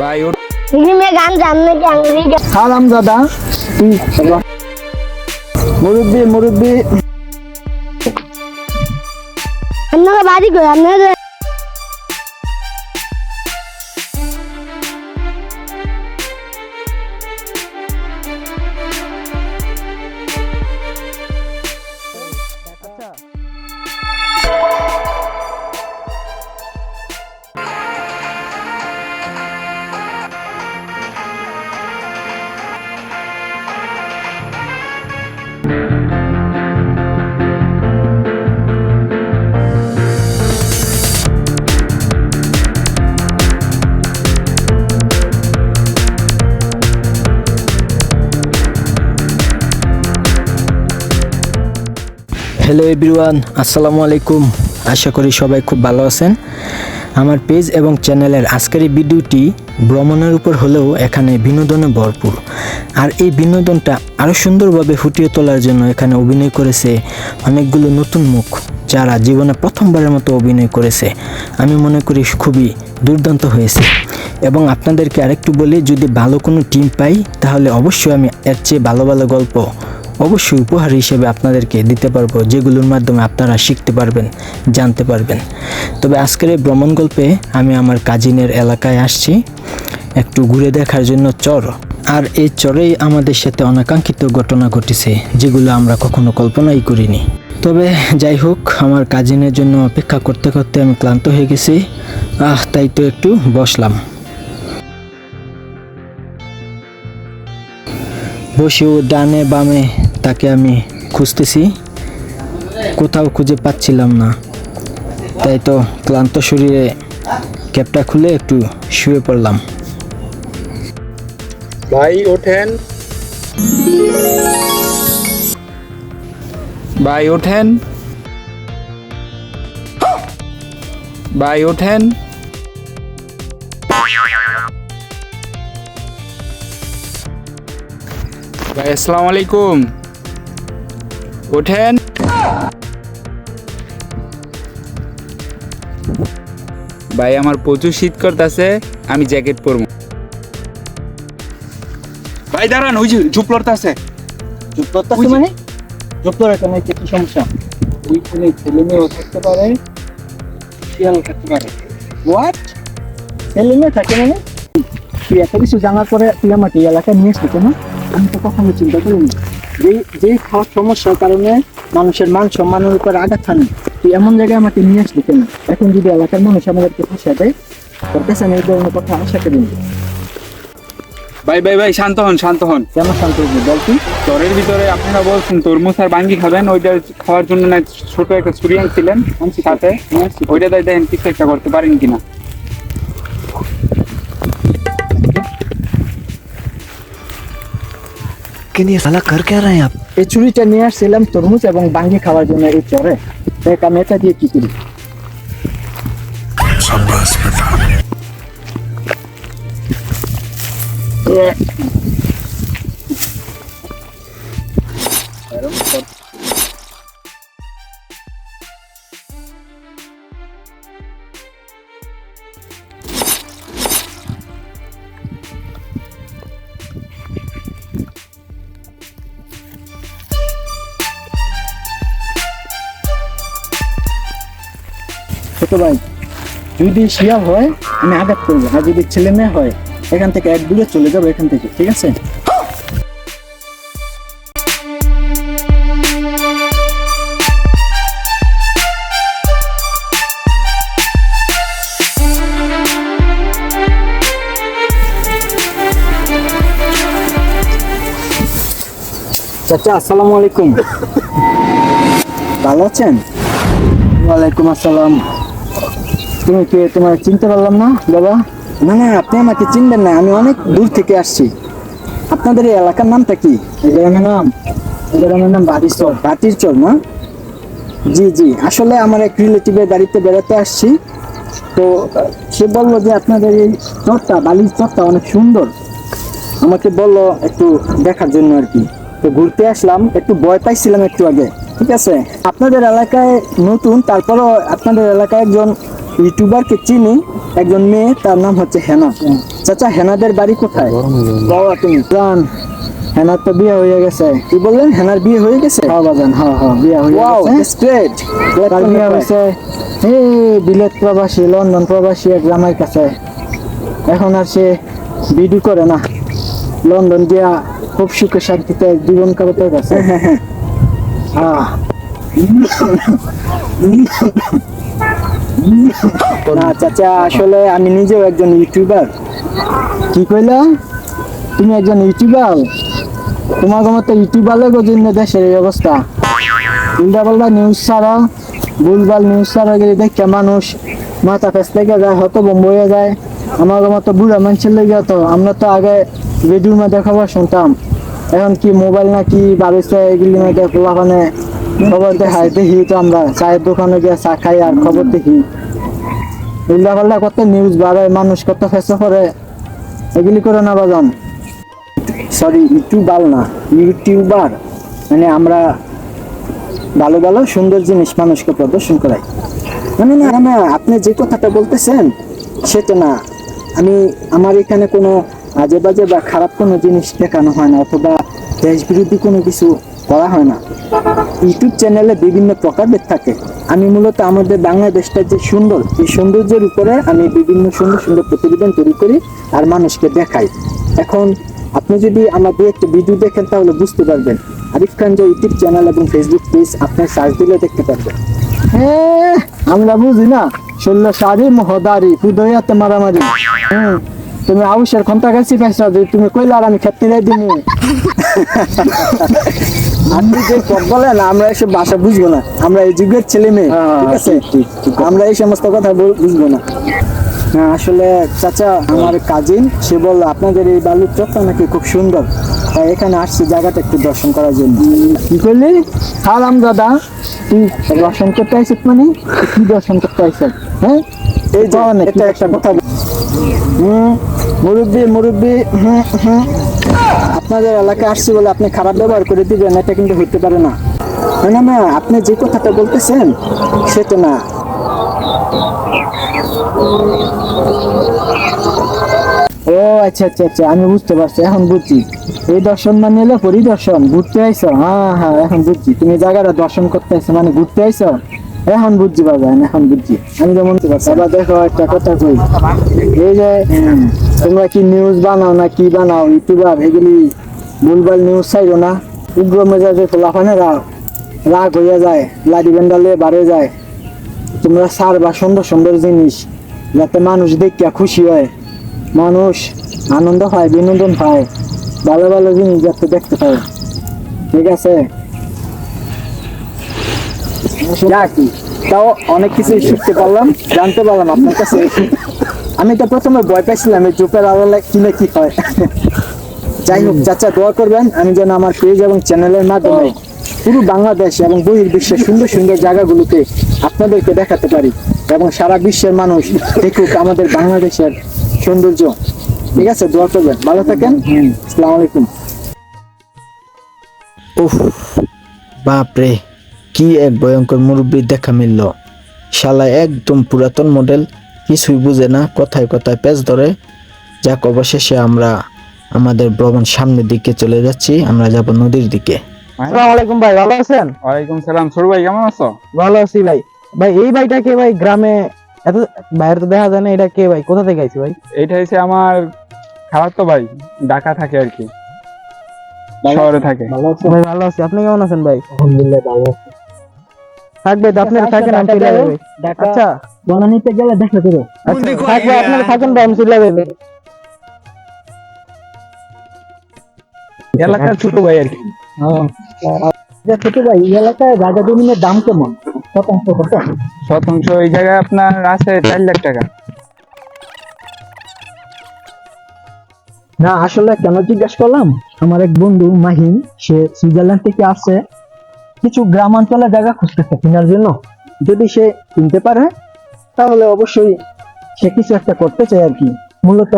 ভাই ওর ফিল্মে গান জানলে কি আঙ্গরি সালাম দাদা মুরব্বি মুরব্বি আপনারা বাড়ি গো আপনারা হ্যালো এভরিওয়ান আসসালামু আলাইকুম। আশা করি সবাই খুব ভালো আছেন। আমার পেজ এবং চ্যানেলের আজকের ভিডিওটি ভ্রমণের উপর হলেও এখানে বিনোদনে ভরপুর। আর এই বিনোদনটা আরও সুন্দরভাবে ফুটিয়ে তোলার জন্য এখানে অভিনয় করেছে অনেকগুলো নতুন মুখ, যারা জীবনে প্রথমবারের মতো অভিনয় করেছে। আমি মনে করি খুবই দুর্দান্ত হয়েছে। এবং আপনাদেরকে আরেকটু বলি, যদি ভালো কোনো টিম পাই, তাহলে অবশ্যই আমি এর চেয়ে ভালো ভালো গল্প অবশ্যই উপহার হিসেবে আপনাদেরকে দিতে পারব, যেগুলোর মাধ্যমে আপনারা শিখতে পারবেন, জানতে পারবেন। তবে আজকের এই ভ্রমণ গল্পে আমি আমার কাজিনের এলাকায় আসছি, একটু ঘুরে দেখার জন্য চর। আর এই চরেই আমাদের সাথে অনাকাঙ্ক্ষিত ঘটনা ঘটেছে, যেগুলো আমরা কখনো কল্পনাই করিনি। তবে যাই হোক, আমার কাজিনের জন্য অপেক্ষা করতে করতে আমি ক্লান্ত হয়ে গেছি। আহ, তাই তো একটু বসলাম। বসেও ডানে বামে তাকে আমি খুঁজতেছি। কোথাও খুঁজে পাচ্ছিলাম না। তাই তো ক্লান্ত শরীরে ক্যাপটা খুলে একটু শুয়ে পড়লাম। ভাই, ওঠেন। ভাই ওঠেন। ভাই ওঠেন। ভাই, আসসালামু আলাইকুম। ওঠেন। ভাই আমার প্রচুর শীত করতেছে আমি জ্যাকেট পরবো। ভাই দাঁড়ান ওই যে ঝুপ লড়তেছে। চুপ করতেছে মানে? চুপ করে কেন কি সমস্যা? ওইখানে ছেলে মেয়েও থাকতে পারে শিয়াল থাকতে পারে। হোয়াট ছেলে মেয়ে থাকে মানে? তুই এত কিছু জানার পরে তুই আমাকে এই এলাকায় নিয়ে কেন? আমি তো কখনো চিন্তা করিনি। যে যে খাওয়ার সমস্যার কারণে মানুষের মান সম্মানের উপর আঘাত হানে তুই এমন জায়গায় আমাকে নিয়ে আসলি কেন? এখন যদি এলাকার মানুষ আমাদেরকে ফাঁসা দেয় তোর কাছে আমি এই ধরনের কথা আশা করিনি ভাই ভাই ভাই শান্ত হন শান্ত হন। কেন শান্ত হবি? বল তুই। চরের ভিতরে আপনারা বলছেন তরমুজ আর বাঙ্গি খাবেন ওইটা খাওয়ার জন্য না ছোট একটা ছুরি আনছিলেন সাথে। ওইটা দেখেন কিছু একটা করতে পারেন কিনা। लेकिन ये साला कर क्या रहे हैं आप? ये चुरी चनिया सेलम तरमुज एवं बांगे खावा जो मेरे चोर है मैं का मेटा दिए की चुरी संभास पे था ये ছোট ভাই, যদি শিয়াল হয়, আমি আঘাত করব। আর যদি ছেলে মেয়ে হয়, এখান থেকে এক দূরে চলে যাব এখান থেকে, ঠিক আছে? চাচা, আসসালামু আলাইকুম। ভালো আছেন? ওয়ালাইকুম আসসালাম। তুমি কে তোমার চিনতে পারলাম না বাবা? না না আপনি আমাকে চিনবেন না আমি অনেক দূর থেকে আসছি। আপনাদের এই এলাকার নামটা কি? এই গ্রামের নাম এই গ্রামের নাম বাটির বাটির চর না? জি জি আসলে আমার এক রিলেটিভের বাড়িতে বেড়াতে আসছি। তো সে বলল যে আপনাদের এই চরটা বালির চরটা অনেক সুন্দর। আমাকে বলল একটু দেখার জন্য আর কি। তো ঘুরতে আসলাম একটু ভয় পাইছিলাম একটু আগে ঠিক আছে? আপনাদের এলাকায় নতুন তারপরও আপনাদের এলাকায় একজন ইউটিউবারকে চিনি একজন মেয়ে তার নাম হচ্ছে হেনা। চাচা হেনাদের বাড়ি কোথায়? বাবা তুমি জান হেনার তো বিয়ে হয়ে গেছে। কি বললেন? হেনার বিয়ে হয়ে গেছে? হ্যাঁ বাজান হ্যাঁ হ্যাঁ বিয়ে হয়ে গেছে। গ্রেট তার বিয়ে হয়েছে। এই বিলেত প্রবাসী লন্ডন প্রবাসী এক গ্রামের কাছে। এখন আর সে ভিডিও করে না। লন্ডন গিয়া খুব সুখে শান্তিতে জীবন কাটাতে গেছে। আহ না, চাচা, আসলে আমি নিজেও একজন ইউটিউবার। কি কইলা? তুমি একজন ইউটিউবার? তোমার মতো ইউটিউবারের জন্য দেশের এই অবস্থা। উল্টা পাল্টা নিউজ ছাড়া, ভুলভাল নিউজ ছাড়া গেলে দেখে মানুষ মাথা ফেস লেগে যায় হয়তো বম্ব যায়। আমার মতো বুড়া মানুষের লেগে তো আমরা তো আগে রেডিওর মধ্যে খবর শুনতাম। এখন কি মোবাইল না কি বাড়িতে এগুলি মধ্যে পোলাখানে খবর দেখায় দেখি তো আমরা চায়ের দোকানে গিয়ে চা খাই আর খবর দেখি। উল্টা পাল্টা কত নিউজ বাড়ায় মানুষ কত ফেসে করে এগুলি করে না বাজান। সরি ইউটিউবার না, ইউটিউবার। মানে আমরা ভালো ভালো সুন্দর জিনিস মানুষকে প্রদর্শন করাই। মানে না না আপনি যে কথাটা বলতেছেন, সেটা না। আমি, আমার এখানে কোনো আজে বাজে বা খারাপ কোনো জিনিস দেখানো হয় না, অথবা দেশ বিরোধী কোনো কিছু করা হয় না। ইউটিউব চ্যানেলে বিভিন্ন প্রকারভেদ থাকে। আমি মূলত আমাদের বাংলাদেশটা যে সুন্দর এই সৌন্দর্যের উপরে আমি বিভিন্ন সুন্দর সুন্দর প্রতিবেদন তৈরি করি আর মানুষকে দেখাই। এখন আপনি যদি আমার দু একটা ভিডিও দেখেন তাহলে বুঝতে পারবেন। আরিফ খান যে ইউটিউব চ্যানেল এবং ফেসবুক পেজ আপনি সার্চ দিলে দেখতে পারবেন। হ্যাঁ আমরা বুঝি না ষোলো সারি মহদারি পুদয়াতে মারামারি। হুম তুমি আউশের ক্ষমতা গেছি যে তুমি কইলা আর আমি খেতে দিনি আপনি যে পথ বলেন আমরা এসব ভাষা বুঝব না। আমরা এই যুগের ছেলে মেয়ে ঠিক আছে? আমরা এই সমস্ত কথা বুঝব না। হ্যাঁ আসলে চাচা আমার কাজিন সে বলল আপনাদের এই বালুর চটটা নাকি খুব সুন্দর। তাই এখানে আসছি জায়গাটা একটু দর্শন করার জন্য। কি করলি? খালাম দাদা। তুই দর্শন করতে আইসিস মানে? কি দর্শন করতে আইসিস হ্যাঁ? এই যে এটা একটা কথা মুরব্বী মুরব্বী হুম হুম। আপনাদের এলাকায় আসছি বলে আপনি খারাপ ব্যবহার করে দিবেন, এটা কিন্তু হইতে পারে না। না না আপনি যে কথাটা বলতেছেন সেটা না। ও আচ্ছা আচ্ছা আচ্ছা আমি বুঝতে পারছি, এখন বুঝছি। এই দর্শন মানে এলো পরিদর্শন, ঘুরতে আইছো? হ্যাঁ হ্যাঁ এখন বুঝছি। তুমি জায়গাটা দর্শন করতে আইছো মানে ঘুরতে আইছো? এখন বুঝছি, বাবা, এখন বুঝছি। আমি যেমন দেখো একটা কথা কই। এই যে তোমরা কি নিউজ বানাও না কি বানাও? ইউটিউবার এগুলি ভুলভাল নিউজ চাইলো না। উগ্র মেজাজে খোলাফানেরা রাগ। রাগ হইয়া যায় লাডি বেন্ডালে বাড়ে যায়। তোমরা সার বা সুন্দর সুন্দর জিনিস যাতে মানুষ দেখিয়া খুশি হয়। মানুষ আনন্দ পায়, বিনোদন পায়। ভালো ভালো জিনিস যাতে দেখতে পায়। ঠিক আছে? তাও অনেক কিছু শিখতে পারলাম, জানতে পারলাম আপনার কাছে। আমি তো প্রথমে ভয় পাইছিলাম এই জুপের আড়ালে কিনে কি হয়। যাই হোক, চাচা দোয়া করবেন, আমি যেন আমার পেজ এবং চ্যানেলের মাধ্যমে পুরো বাংলাদেশ এবং বহির বিশ্বের সুন্দর সুন্দর জায়গাগুলোকে আপনাদেরকে দেখাতে পারি এবং সারা বিশ্বের মানুষ দেখুক আমাদের বাংলাদেশের সৌন্দর্য। ঠিক আছে, দোয়া করবেন। ভালো থাকেন। আসসালামু আলাইকুম। উফ, বাপরে, কি এক ভয়ঙ্কর মুরব্বীর দেখা মিলল। শালা একদম পুরাতন মডেল কিছুই বুঝে না কথায় কথায় পেঁচ ধরে। যাক অবশেষে আমরা আমাদের ভ্রমণ সামনের দিকে চলে যাচ্ছি। আমরা যাব নদীর দিকে। আসসালামু আলাইকুম ভাই ভালো আছেন? ওয়ালাইকুম সালাম। সরু ভাই কেমন আছো? ভালো আছি ভাই। ভাই এই ভাইটা কে ভাই? গ্রামে এত বাইরে তো দেখা যায় না এটা কে ভাই? কোথা থেকে আইছি ভাই? এইটা হচ্ছে আমার খাবার তো ভাই ঢাকা থাকে আর কি। শহরে থাকে। ভালো আছি ভাই ভালো আছি। আপনি কেমন আছেন ভাই? আলহামদুলিল্লাহ ভালো আছি থাক ভাই আপনি থাকেন আমি চলে যাব আচ্ছা। বনানীতে গেলে দেখা করো। আচ্ছা থাক ভাই আপনারা থাকেন আমি চলে যাব এলাকার ছোট ভাই আর কি। আচ্ছা ছোট ভাই এলাকায় জায়গা জমিনের দাম কেমন? শতাংশ কত? শতাংশ এই জায়গায় আপনার আছে চার লাখ টাকা। না আসলে কেন জিজ্ঞাসা করলাম? আমার এক বন্ধু মাহিন সে সুইজারল্যান্ড থেকে আসছে। কিছু গ্রামাঞ্চলে জায়গা খুঁজতেছে কেনার জন্য। যদি সে কিনতে পারে তাহলে অবশ্যই সে কিছু একটা করতে চায় আর কি। মূলত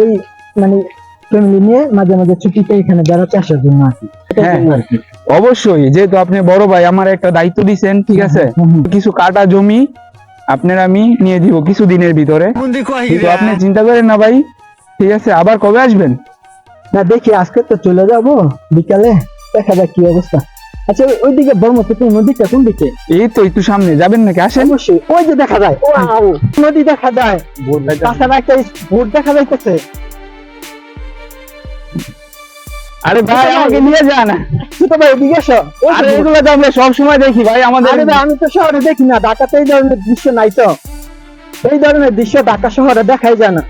ওই মানে ফ্যামিলি নিয়ে মাঝে মাঝে ছুটিতে এখানে বেড়াতে আসার জন্য আর কি। এটার হ্যাঁ। অবশ্যই যেহেতু আপনি বড় ভাই আমার একটা দায়িত্ব দিছেন ঠিক আছে। কিছু কাটা জমি আপনার আমি নিয়ে দিব কিছু দিনের ভিতরে। কিন্তু আপনি চিন্তা করেন না ভাই ঠিক আছে আবার কবে আসবেন? না দেখি আজকে তো চলে যাব বিকালে। দেখা যাক কি অবস্থা। আচ্ছা ওইদিকে ব্রহ্মপুত্র নদীটা কোন দিকে? এই তো একটু সামনে যাবেন নাকি? আসেন। অবশ্যই। ওই যে দেখা যায়। নদী দেখা যায়। তাছাড়া একটা দেখা যাইতেছে। আরে ভাই আমাকে নিয়ে যান। ভাই এদিকে এসো। আরে এগুলো তো আমরা সব সময় দেখি ভাই আমাদের আরে ভাই, আমি তো শহরে দেখি না। ঢাকাতে এই ধরনের দৃশ্য নাই তো। এই ধরনের দৃশ্য ঢাকা শহরে দেখাই যায় না।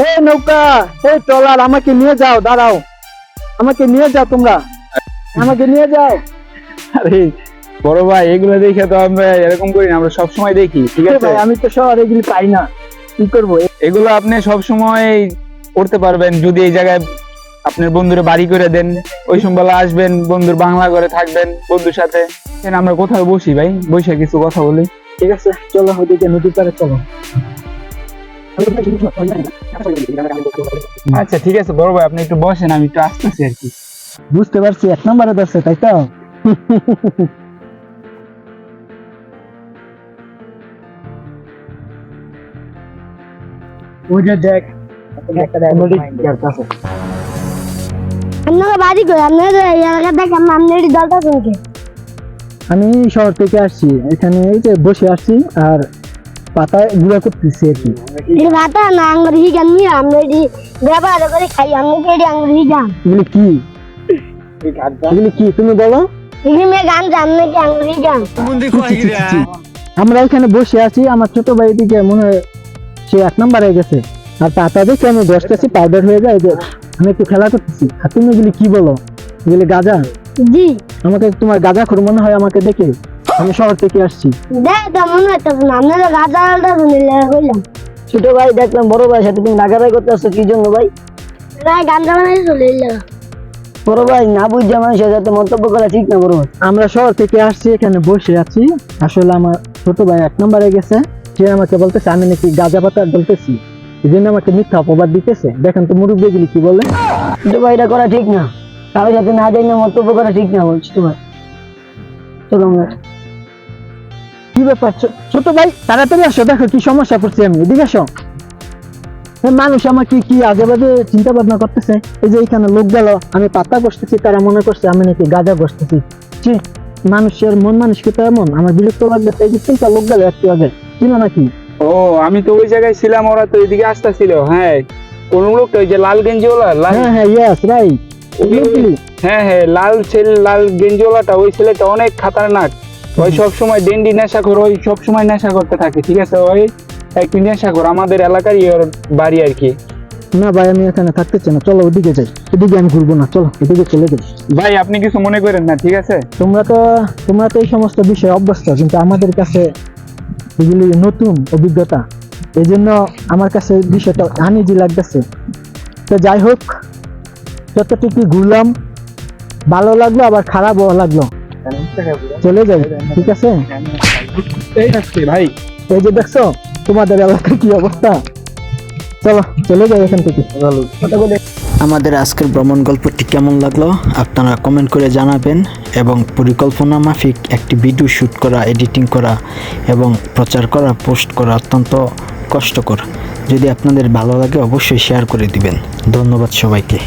এই নৌকা এই ট্রলার আমাকে নিয়ে যাও দাঁড়াও। আমাকে নিয়ে যাও তোমরা। আমাকে নিয়ে যাও। আরে বড় ভাই এগুলো দেখে তো আমরা এরকম করি না আমরা সব সময় দেখি ঠিক আছে? আমি তো শহরে এগুলি পাই না। কি করব? এগুলো আপনি সব সময় করতে পারবেন যদি এই জায়গায় আপনার বন্ধুরা বাড়ি করে দেন ওই সময়বেলা আসবেন বন্ধুর বাংলা করে থাকবেন বন্ধুর সাথে। আমরা কোথাও বসি ভাই? বসে কিছু কথা বলি। ঠিক আছে চলো ওদিকে নদীর পাড়ে চলো। আচ্ছা ঠিক আছে বড় ভাই আপনি একটু বসেন আমি একটু আসতেছি আর কি। বুঝতে পারছি এক নম্বরে ধরছে তাই তো? আমি শহর থেকে আসছি এখানে এই যে বসে আসছি আর গুঁড়া করতেছি আর কি। এটি ভাতা না আঙ্গুর হিগান নিয়ে আমরা এটি ব্যবহার করে খাই কি এটি আঙ্গুর হিগান এগুলি কি? এগুলি কি? তুমি বলো। এগুলি মেয়ে গান জান নাকি আঙ্গুর হিগান। আমরা এখানে বসে আছি আমার ছোট ভাই দিকে মনে হয় সে এক নম্বর হয়ে গেছে। আর পাতা দেখে আমি বসতেছি পাউডার হয়ে যায় যে আমি একটু খেলা করতেছি। আর তুমি এগুলি কি বলো? এগুলি গাজা? জি। আমাকে তোমার গাজা খোর মনে হয় আমাকে দেখে। আমি শহর থেকে আসছি। দেখ তো মনে হইতেছে না। আপনারা আলাদা শুনিলে কইলাম ছোট ভাই দেখলাম বড় ভাই সাথে তুমি নাগারাই করতে আসছো কি জন্য ভাই? প্রায় গান চলে এলাম বড় ভাই না বুঝছে মানুষের সাথে মন্তব্য করা ঠিক না বড় ভাই। আমরা শহর থেকে আসছি এখানে বসে আছি। আসলে আমার ছোট ভাই এক নম্বরে গেছে। সে আমাকে বলতেছে আমি নাকি গাঁজা পাতা বলতেছি এই জন্য আমাকে মিথ্যা অপবাদ দিতেছে। দেখেন তো মুরব্বী গুলি কি বলে? ছোট ভাই এটা করা ঠিক না। কারও সাথে না যাই না মন্তব্য করা ঠিক না বলছি তোমার চলো আমরা কি ব্যাপার? ছোট ভাই তাড়াতাড়ি আসো দেখো কি সমস্যা পড়ছি আমি এদিকে আসো। মানুষ আমাকে কি আগে বাজে চিন্তা ভাবনা করতেছে? এই যে এখানে লোক গেল আমি পাতা বসতেছি তারা মনে করছে আমি নাকি গাঁজা বসতেছি মানুষের মন মানসিকতা এমন আমার বিরক্ত লাগবে এই যে তিনটা লোক গেল একটু আগে ছিল নাকি? ও আমি তো ওই জায়গায় ছিলাম ওরা তো এদিকে আসতেছিল হ্যাঁ। কোন লোকটা ওই যে লাল গেঞ্জিওয়ালা হ্যাঁ হ্যাঁ ইয়েস রাইট হ্যাঁ হ্যাঁ লাল ছেলে লাল গেঞ্জিওয়ালাটা ওই ছেলেটা অনেক খাতারনাক। ওই সব সময় ডেন্ডি নেশা করে ওই সব সময় নেশা করতে থাকে ঠিক আছে? ওই একটি নেশা করে আমাদের এলাকারই ওর বাড়ি আর কি। না ভাই আমি এখানে থাকতে চাই না। চলো ওদিকে যাই। ওদিকে আমি ঘুরবো না। চলো এদিকে চলে যাই। ভাই আপনি কিছু মনে করেন না ঠিক আছে? তোমরা তো তোমরা তো এই সমস্ত বিষয়ে অভ্যস্ত কিন্তু আমাদের কাছে এগুলি নতুন অভিজ্ঞতা। এই জন্য আমার কাছে বিষয়টা আনিজি লাগতেছে। তো যাই হোক যতটুকু ঘুরলাম ভালো লাগল আবার খারাপও লাগল। চলে যাই ঠিক আছে? এই আসছে ভাই? এই যে দেখছ তোমাদের এলাকার কি অবস্থা? চলো চলে যাই এখান থেকে। আমাদের আজকের ভ্রমণ গল্পটি কেমন লাগল আপনারা কমেন্ট করে জানাবেন এবং পরিকল্পনা মাফিক একটি ভিডিও শ্যুট করা এডিটিং করা এবং প্রচার করা পোস্ট করা অত্যন্ত কষ্টকর। যদি আপনাদের ভালো লাগে অবশ্যই শেয়ার করে দিবেন। ধন্যবাদ সবাইকে।